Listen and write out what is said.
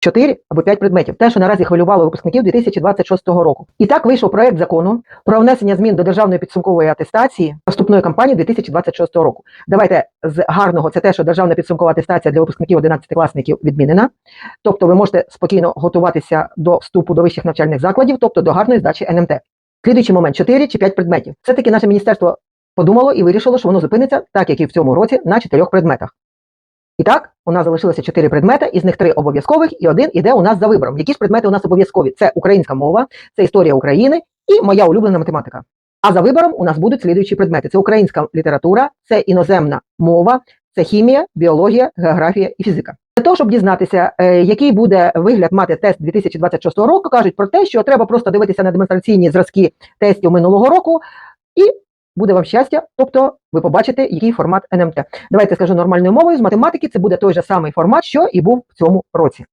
4 або 5 предметів, те, що наразі хвилювало випускників 2026 року. І так вийшов проект закону про внесення змін до державної підсумкової атестації вступної кампанії 2026 року. Давайте з гарного це те, що державна підсумкова атестація для випускників 11 класників відмінена. Тобто ви можете спокійно готуватися до вступу до вищих навчальних закладів, тобто до гарної здачі НМТ. Слідуючий момент 4 чи 5 предметів. Все-таки наше міністерство подумало і вирішило, що воно зупиниться, так як і в цьому році, на чотирьох предметах. І так, у нас залишилося чотири предмети, із них три обов'язкових, і один іде у нас за вибором. Які ж предмети у нас обов'язкові? Це українська мова, це історія України і моя улюблена математика. А за вибором у нас будуть слідуючі предмети: це українська література, це іноземна мова, це хімія, біологія, географія і фізика. Для того, щоб дізнатися, е, який буде вигляд мати тест 2026 року, кажуть про те, що треба просто дивитися на демонстраційні зразки тестів минулого року, і буде вам щастя, тобто ви побачите, який формат НМТ. Давайте скажу нормальною мовою з математики. Це буде той же самий формат, що і був в цьому році.